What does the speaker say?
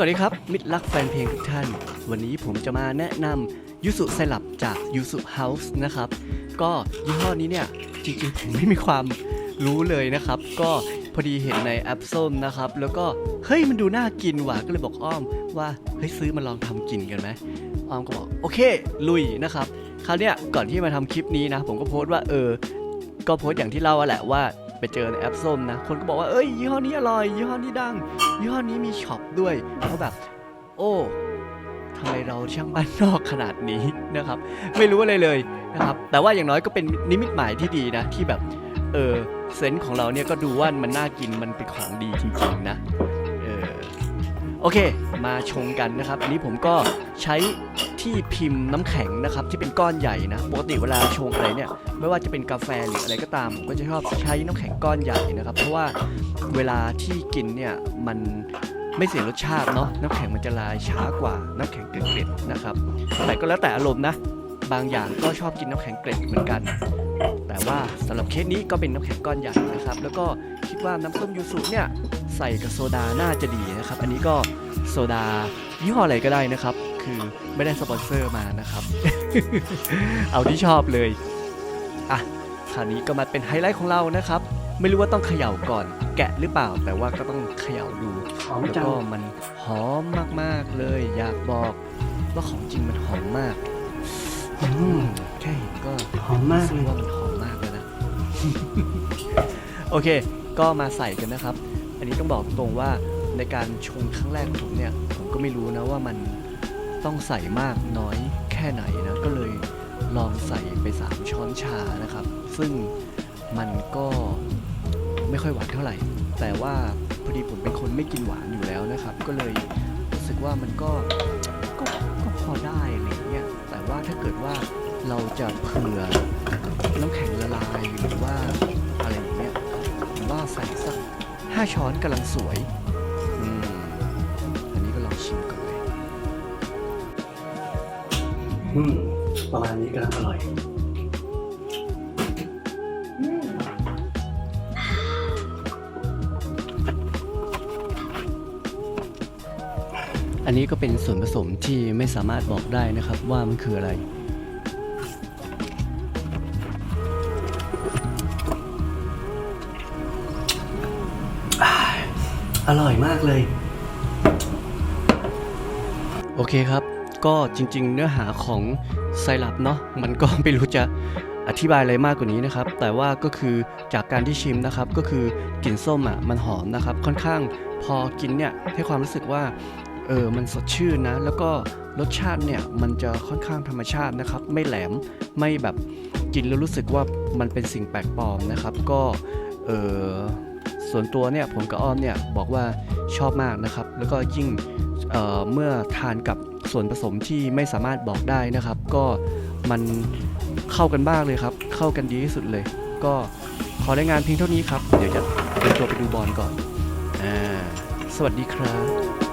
วัสดีครับ มิตรรักแฟนเพลงทุกท่าน วันนี้ผมจะมาแนะนำยูสุไซรัปจากยูสุเฮาส์นะครับ ก็ยี่ห้อนี้เนี่ย จริงๆ ผมไม่มีความรู้เลยนะครับ ก็พอดีเห็นในแอปส้มนะครับ แล้วก็ เฮ้ยมันดูน่ากินว่ะก็เลยบอกอ้อมว่า เฮ้ยซื้อมาลองทำกินกันไหมอ้อมก็บอก โอเค ลุยนะครับ คราวเนี้ยก่อนที่มาทำคลิปนี้นะ ผมก็โพสต์ว่าเออ ก็โพสต์อย่างที่เล่าแหละว่า ไปเจอในแอปส้มนะ คนก็บอกว่าเอ้ยยี่ห้อนี้อร่อยยี่ห้อนี้ดังยี่ห้อนี้มีช็อปด้วยเขาแบบ โอ้ทำไมเราช่างบ้านนอกขนาดนี้นะครับ ไม่รู้อะไรเลยนะครับ แต่ว่าอย่างน้อยก็เป็นนิมิตหมายที่ดีนะ ที่แบบเออเซนส์ของเราเนี่ยก็ดูว่ามันน่ากินมันเป็นของดีจริงๆนะเออโอเค มาชงกันนะครับ อันนี้ผมก็ ใช้ที่พิมพ์น้ำแข็งนะครับที่เป็นก้อนใหญ่นะปกติเวลาชงอะไรเนี่ยไม่ว่าจะเป็นกาแฟหรืออะไรก็ตามผมก็จะชอบใช้น้ำแข็งก้อนใหญ่นะครับ เพราะว่าเวลาที่กินเนี่ยมันไม่เสียรสชาติเนาะน้ำแข็งมันจะลายช้ากว่าน้ำแข็งเกล็ดๆนะครับแต่ก็แล้วแต่อารมณ์นะ บางอย่างก็ชอบกินน้ำแข็งเกล็ดเหมือนกัน แต่ว่าสำหรับเคสนี้ก็เป็นน้ำแข็งก้อนใหญ่นะครับ แล้วก็คิดว่าน้ำส้มยูสุเนี่ยใส่กับโซดาน่าจะดีนะครับ อันนี้ก็ โซดายี่ห้ออะไรก็ได้นะครับ คือไม่ได้สปอนเซอร์มานะครับ เอาที่ชอบเลย อะ คราวนี้ก็มาเป็นไฮไลท์ของเรานะครับ ไม่รู้ว่าต้องเขย่าก่อน แกะหรือเปล่า แต่ว่าก็ต้องเขย่าดูหอมแล้วจังก็มันหอมมากๆเลย อยากบอกว่าของจริงมันหอมมากอืมแค่เห็นก็หอมมากรู้เลสึยว่ามันหอมมากเลยนะ โอเค ก็มาใส่กันนะครับ อันนี้ต้องบอกตรงว่า ในการชงครั้งแรกของผมเนี่ย ผมก็ไม่รู้นะว่ามันต้องใส่มากน้อยแค่ไหนนะ ก็เลยลองใส่ไป 3 ช้อนชานะครับ ซึ่งมันก็ไม่ค่อยหวานเท่าไหร่ แต่ว่าพอดีผมเป็นคนไม่กินหวานอยู่แล้วนะครับ ก็เลยรู้สึกว่ามันก็ก็ก็พอได้อะไรอย่างเงี้ย แต่ว่าถ้าเกิดว่าเราจะเผื่อน้ำแข็งละลายหรือว่าอะไรอย่างเงี้ยผมว่าใส่สักห้าช้อนกำลังสวย อืมประมาณนี้กำลังอร่อย อันนี้ก็เป็นส่วนผสมที่ไม่สามารถบอกได้นะครับว่ามันคืออะไร อร่อยมากเลย โอเคครับ ก็จริง ๆ เนื้อหาของไซรัปเนาะมันก็ไม่รู้จะอธิบายอะไรมากกว่านี้นะครับ แต่ว่าก็คือจากการที่ชิมนะครับ ก็คือกลิ่นส้มอะมันหอมนะครับ ค่อนข้างพอกินเนี่ยให้ความรู้สึกว่าเออมันสดชื่นนะ แล้วก็รสชาติเนี่ยมันจะค่อนข้างธรรมชาตินะครับ ไม่แหลมไม่แบบกินแล้วรู้สึกว่ามันเป็นสิ่งแปลกปลอมนะครับ ก็เออ ส่วนตัวเนี่ยผมกับอ้อมเนี่ยบอกว่าชอบมากนะครับ แล้วก็ยิ่งเเมื่อทานกับส่วนผสมที่ไม่สามารถบอกได้นะครับ ก็มันเข้ากันมากเลยครับ เข้ากันดีที่สุดเลย ก็ขอรายงานเพียงเท่านี้ครับ เดี๋ยวจะเดินตัวไปดูบอลก่อนอ่าสวัสดีครับ